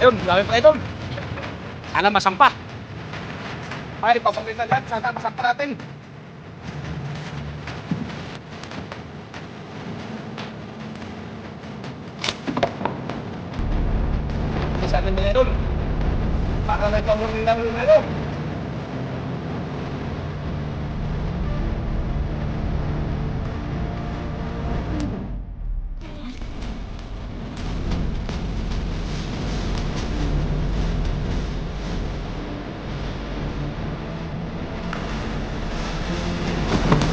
Ayun, dami pa ito. Sana masampa. Ay, papagalitan lahat. Sana masampa natin. Isa natin mga idol. Para may pamuli namin mga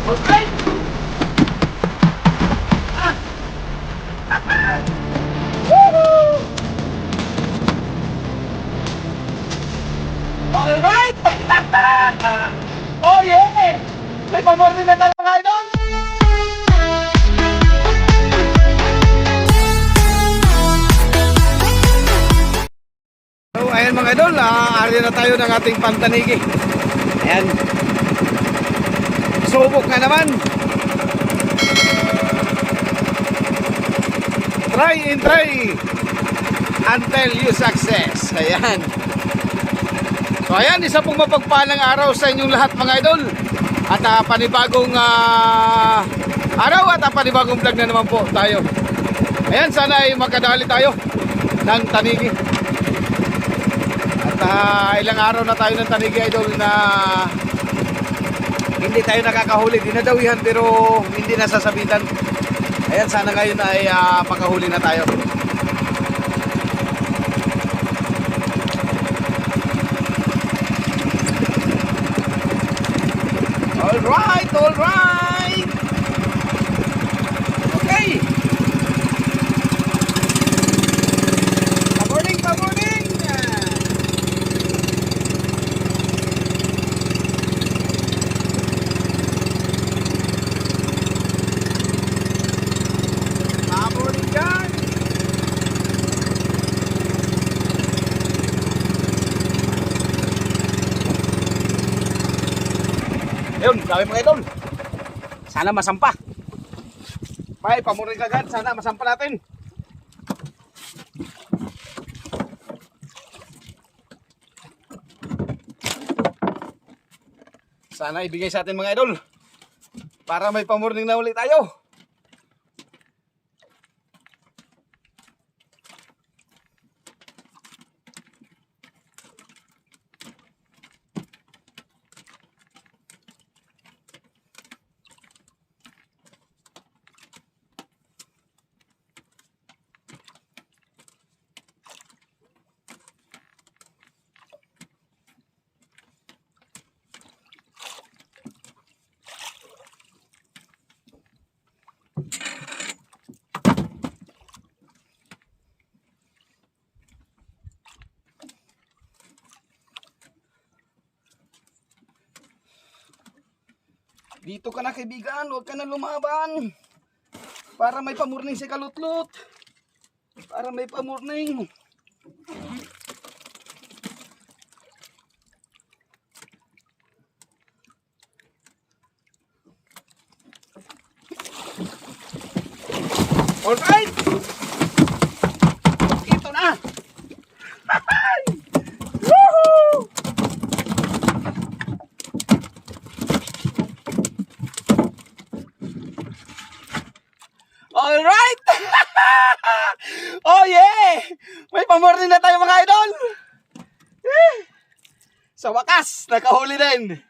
idol. Okay. Woohoo! Alright! oh! May pamorni na tayo mga idol! So, ayan mga idol, aari na tayo ng ating pantanigi. Ayan. Subok na naman. Try and try until you success. Ayan. So ayan, isa pong mapagpalang araw sa inyong lahat mga idol. At ah, panibagong ah, araw at ah, panibagong vlog na naman po tayo. Ayan, sana ay makadali tayo ng tanigi. At ah, ilang araw na tayo ng tanigi idol na hindi tayo nakakahuli. Dinadawihan pero hindi nasasabitan. Ayan, sana ngayon ay ah, makahuli na tayo. All right, all right. Okay. Good morning, good morning. Good morning, guys. Sabi mga idol. Sana masampa. May pamurin kagad. Sana masampa natin. Sana ibigay sa atin mga idol. Para may pamurning na ulit tayo. Dito ka na kaibigan, huwag ka na lumaban. Para may pamurning si Kalutlot. Para may pamurning. Alright! Ito na! Woohoo! Alright! oh yeah! May pamorning na tayo mga idol! Eh, Sa wakas, nakahuli din.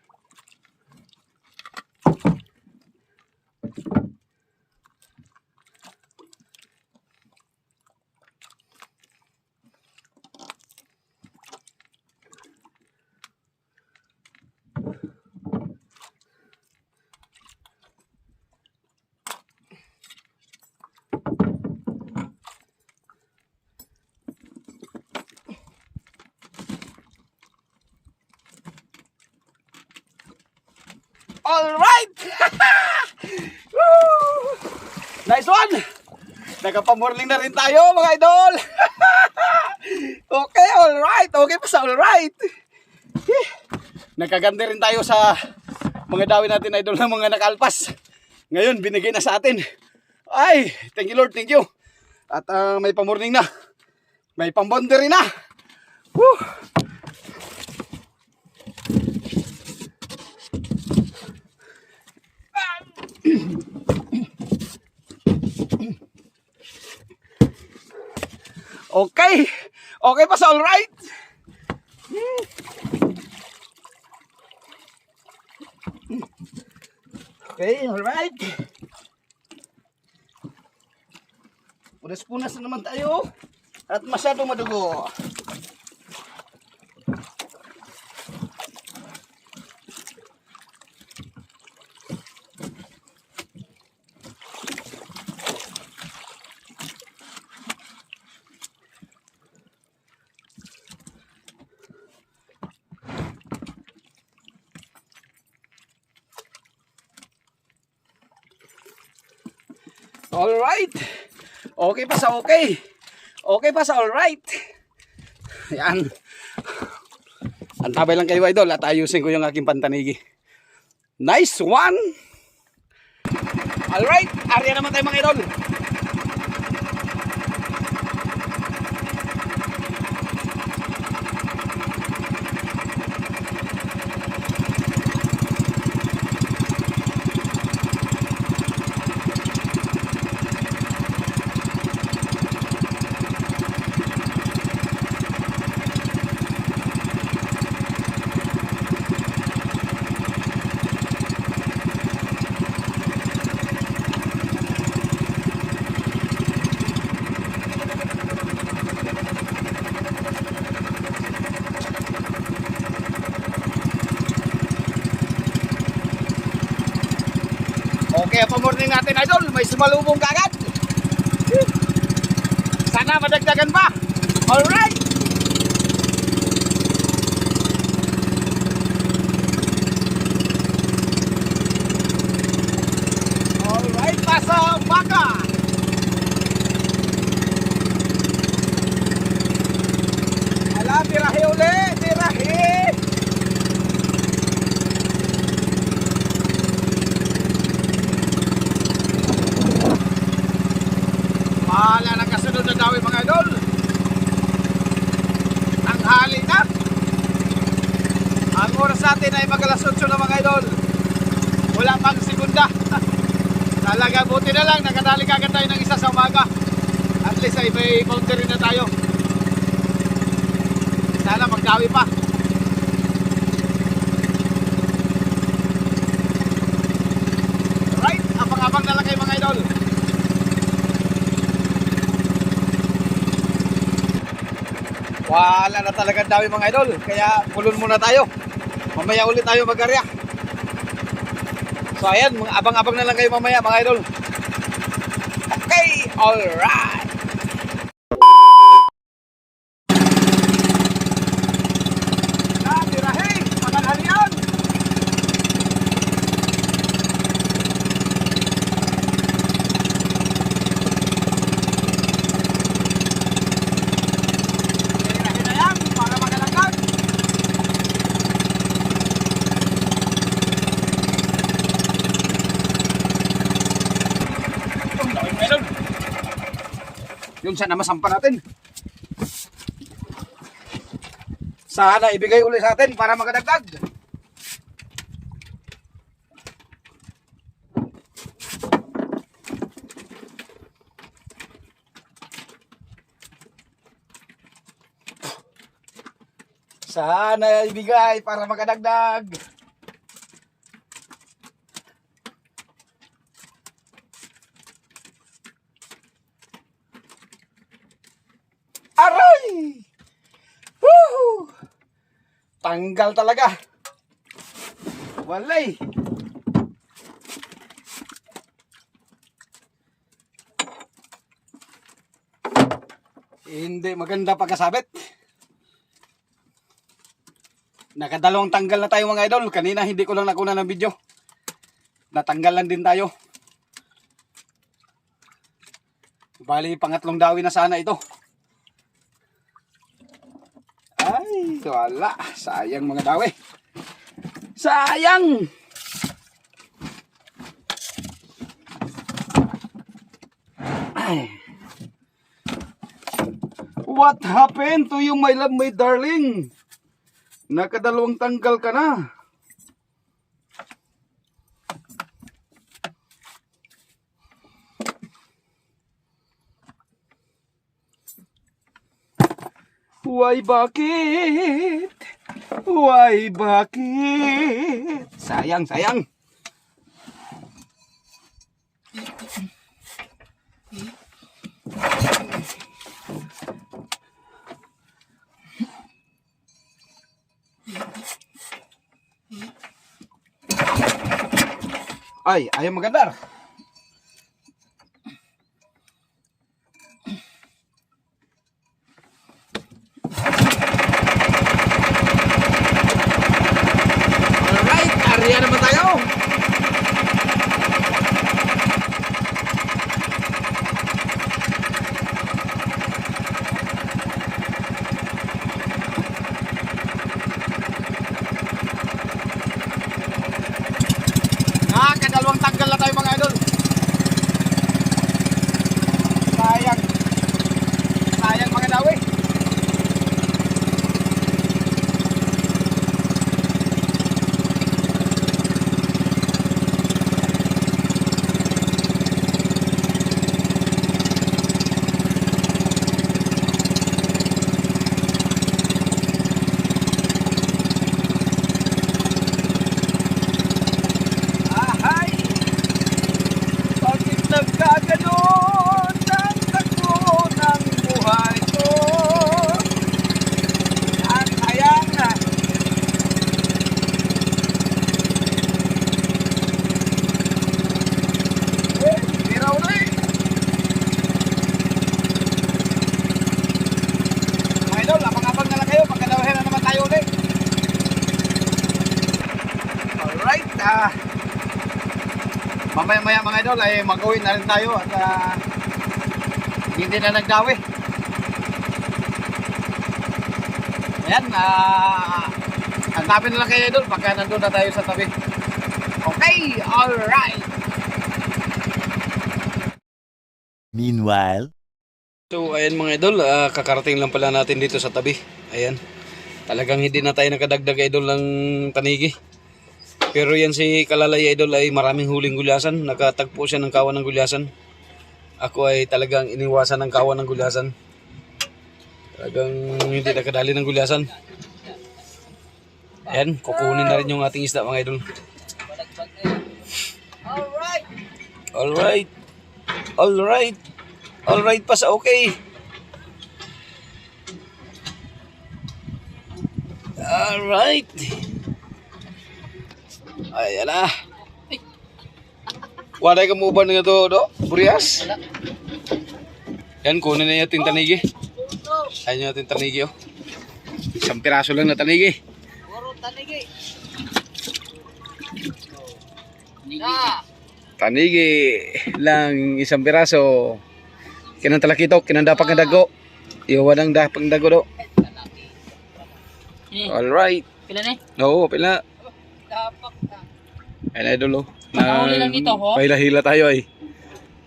Alright! Woo! Nice one! Nagapamorling na rin tayo mga idol! okay, alright! Okay pa sa alright! Nagkaganda rin tayo sa mga dawin natin idol ng mga nakalpas. Ngayon, binigay na sa atin. Ay, thank you Lord, thank you. At ah, may pamorning na. May pambonderi na. Woo! Okay. Okay pa sa all right. Okay, all right. Punas-punas na naman tayo. At masyadong madugo. All right. Okay pa sa okay. Okay pa sa all right. Yan. Antabay lang kayo idol at ayusin ko yung aking pantanigi. Nice one. All right. Arya naman tayo mga idol. Pamorning natin idol. May sumalubong kagad. Sana madagdagan pa. All right. All right, pasa baka. Ala, tirahe uli, tirahe. Mahala na kasunod na daw mga idol. Tanghali na. Ang oras natin ay magalas 8 na mga idol. Wala pang segunda. Talaga buti na lang nakadali kagad tayo ng isa sa umaga. Ay may boundary na tayo. Sana magdawi pa. Right, abang-abang na lang kayo mga idol. Wala na talaga dami mga idol. Kaya pulon muna tayo. Mamaya ulit tayo mag-arya. So ayan, abang-abang na lang kayo mamaya mga idol. Okay, alright. Ah, tirahe, matanghalian. Tirahe na yan para magalanggan. Ang dami meron. Yung sana masampa natin. Sana ibigay uli sa atin para makadagdag. Sana ibigay para makadagdag. Aray! Woo! Tanggal talaga. Walay. Hindi maganda pagkasabit. Nakadalawang tanggal na tayo mga idol. Kanina hindi ko lang nakuna ng video. Natanggal lang din tayo. Bali, pangatlong dawi na sana ito. Ay, wala. Sayang mga dawi. Sayang! Ay. What happened to you, my love, my darling? Nakadalawang tanggal ka na. Why bakit? Why bakit? Sayang, sayang. Ay, ayaw magandar. Alright, area naman tayo. Ah, kadalawang tanggal na tayo mga idol. Sayang. Sayang mga dawi. Ahay! Bakit nagkaganon ang takbo ng buhay ko? At hayang na Eh, tira ulit! Mga idol, abang-abang na lang kayo. Pagkadawahin na naman tayo ulit. Alright, ah... Mamaya-maya mga idol ay mag-uwi na rin tayo at ah, hindi na nagdawi. Ayan, ah, hanapin na lang kayo idol pagka nandun na tayo sa tabi. Okay, alright. Meanwhile, So ayan mga idol, ah, kakarating lang pala natin dito sa tabi. Ayan, talagang hindi na tayo nakadagdag idol ng tanigi. Pero yan si Kalalay Idol ay maraming huling gulyasan. Nakatagpo siya ng kawan ng gulyasan. Ako ay talagang iniwasan ng kawan ng gulyasan. Talagang hindi nakadali ng gulyasan. Ayan, kukunin na rin yung ating isda mga idol. Alright! Alright! Alright! Alright pa sa okay! Alright! Ay, ala. Wala ka mo ba nga to, do? Burias? Yan, kunin na natin tanigi. Ayun natin tanigi, oh. Isang piraso lang na tanigi. Tanigi lang isang piraso. Kinang talakitok, kinang dapak ng dago. Iwan ang dapak ng dago, do. Alright. Pila ni? Oo, pila. Ayun, idol, oh. Lang dito, ho? Pahila-hila tayo, ay.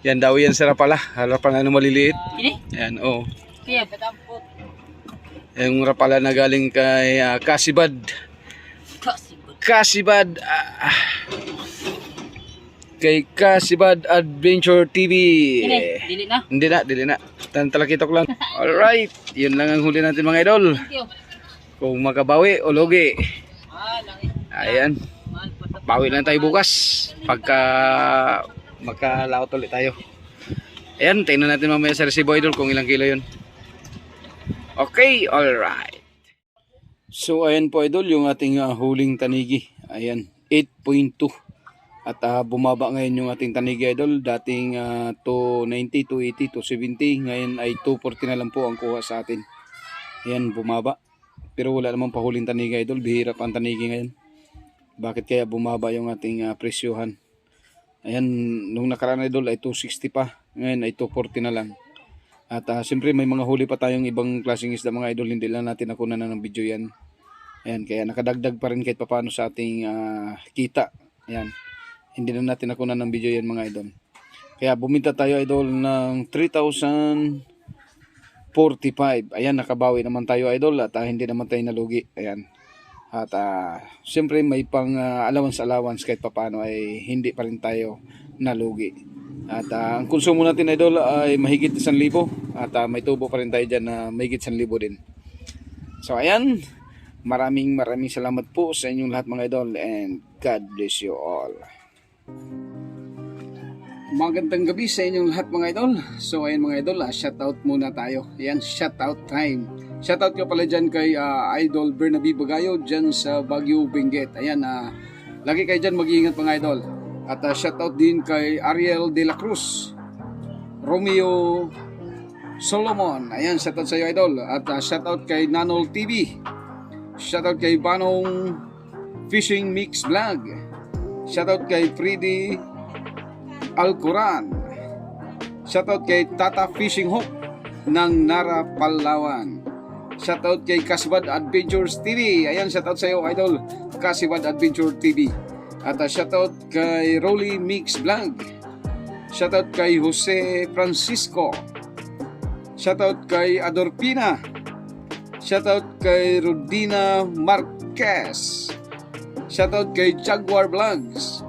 Yan daw yan sira pala. Harapan ano maliliit. Ini? Yan, oh. Kaya patampot. Yung rapala na galing kay ah, Kasibad. Kasi Kasibad. ah, kay Kasibad Adventure TV. Ini, dili na. Hindi na, dili na. Tantalakitok lang. Alright. Yun lang ang huli natin mga idol. Kung makabawi o logi. Ah, eh. Ayan. Bawi lang tayo bukas. Pagka magkalaot ulit tayo. Ayan, tingnan natin mamaya sa resibo idol kung ilang kilo yun. Okay, alright. So ayan po idol yung ating ah, huling tanigi. Ayan, 8.2. At ah, bumaba ngayon yung ating tanigi idol. Dating ah, 290, 280, 270. Ngayon ay 240 na lang po ang kuha sa atin. Ayan, bumaba. Pero wala namang pahuling tanigi idol. Bihira pa ang tanigi ngayon. Bakit kaya bumaba yung ating ah, presyohan? Ayan, nung nakaraan idol ay 260 pa. Ngayon ay 240 na lang. At ah, siyempre may mga huli pa tayong ibang klaseng isda mga idol. Hindi lang natin nakuha na ng video yan. Ayan, kaya nakadagdag pa rin kahit papano sa ating ah, kita. Ayan. Hindi na natin nakuha ng video yan mga idol. Kaya buminta tayo idol ng 3,000 45. Ayan, nakabawi naman tayo idol at ah, hindi naman tayo nalugi. Ayan. At ah, siyempre may pang ah, allowance-allowance kahit papano ay hindi pa rin tayo nalugi. At ah, ang konsumo natin idol ay mahigit 1,000 at ah, may tubo pa rin tayo dyan na mahigit 1,000 din. So ayan, maraming maraming salamat po sa inyong lahat mga idol and God bless you all. Magandang gabi sa inyong lahat mga idol. So ayan mga idol, ah, shoutout muna tayo. Ayan, shoutout time. Shoutout ko pala dyan kay ah, Idol Bernabe Bagayo dyan sa Baguio, Benguet. Ayan, ah, lagi kayo dyan mag-iingat mga idol. At ah, shoutout din kay Ariel De La Cruz, Romeo Solomon. Ayan, shoutout sa iyo idol. At ah, shoutout kay Nanol TV. Shoutout kay Banong Fishing Mix Vlog. Shoutout kay Freddy Alcoran. Shoutout kay Tata Fishing Hook ng Nara, Palawan. Shoutout kay Kasbad Adventures TV. Ayan, shoutout sa iyo, idol. Kasbad Adventure TV. At uh, shoutout kay Rolly Mix Vlog. Shoutout kay Jose Francisco. Shoutout kay Adorpina. Shoutout kay Rodina Marquez. Shoutout kay Jaguar Vlogs.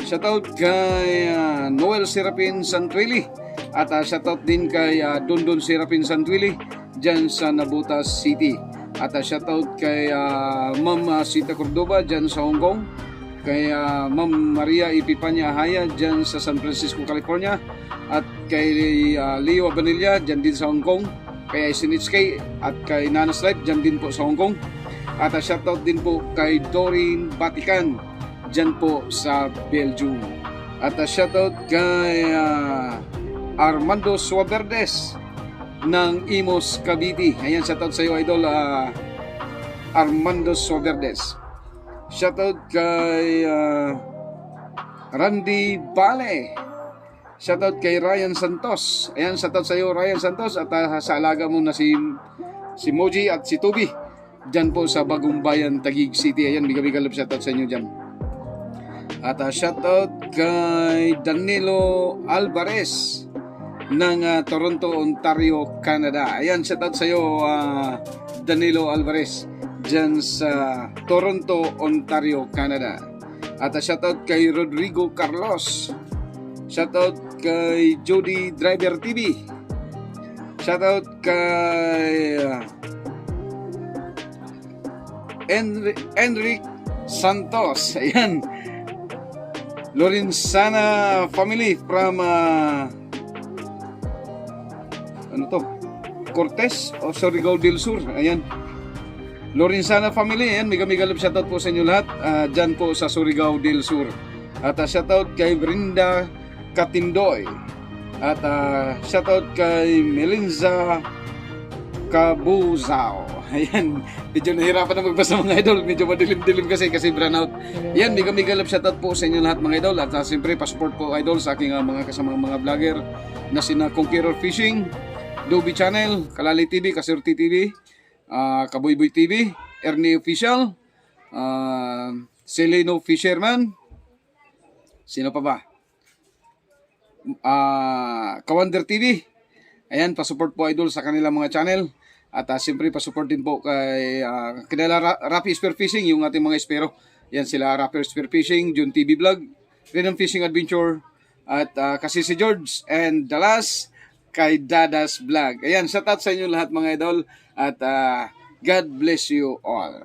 Shoutout kay ah, Noel Serapin Santwili. At ah, shoutout din kay ah, Dondon Serapin Santwili dyan sa Nabutas City. At ah, shoutout kay ah, Ma'am ah, Sita Cordoba dyan sa Hong Kong. Kay ah, Ma'am Maria Ipipanya Ahaya dyan sa San Francisco, California. At kay ah, Leo Abanilla dyan din sa Hong Kong. Kay Sinitsuke at kay Nanas Life dyan din po sa Hong Kong. At uh, shoutout din po kay Doreen Batikan dyan po sa Belgium. At uh, shoutout kay ah, Armando Suaverdes ng Imos Cavite. Ayan, shoutout sa iyo idol ah, Armando Suaverdes. Shoutout kay ah, Randy Bale. Shoutout kay Ryan Santos. Ayan, shoutout sa iyo Ryan Santos at ah, sa alaga mo na si si Moji at si Tubi. Diyan po sa Bagong Bayan, Taguig City. Ayan, biga-biga love shoutout sa inyo dyan. At uh, shoutout kay Danilo Alvarez ng ah, Toronto, Ontario, Canada. Ayan, shoutout sa iyo ah, Danilo Alvarez dyan sa Toronto, Ontario, Canada. At uh, shoutout kay Rodrigo Carlos. Shoutout kay Jody Driver TV. Shoutout kay ah, Enri- Enric Santos. Ayan. Lorenzana family from ah, ano to? Cortez o Surigao del Sur. Ayan. Lorenzana family, ayan, mega mega love shoutout po sa inyo lahat. ah, dyan po sa Surigao del Sur. At uh, shoutout kay Brinda Katindoy. At uh, shoutout kay Melinza Kabuzao. Ayan, medyo nahirapan na magbasa mga idol. Medyo madilim-dilim kasi kasi brownout. Ayan, mega mega love shoutout po sa inyo lahat mga idol. At uh, siyempre, pa-support po idol sa aking uh, mga kasamang mga vlogger na sina Conqueror Fishing, Doby Channel, Kalali TV, Kasurti TV, uh, Kaboyboy TV, Ernie Official, uh, Seleno Fisherman, sino pa ba? Ah, Kawander TV. Ayan, pa-support po idol sa kanilang mga channel. At uh, siyempre, pa-support din po kay uh, kanila Ra- Rafi Spear Fishing, yung ating mga espero. Yan sila, Rafi Spear Fishing, Jun TV Vlog, Freedom Fishing Adventure, at uh, kasi si George, and the last, kay Dadas Vlog. Ayan, shout out sa inyo lahat mga idol, at uh, God bless you all.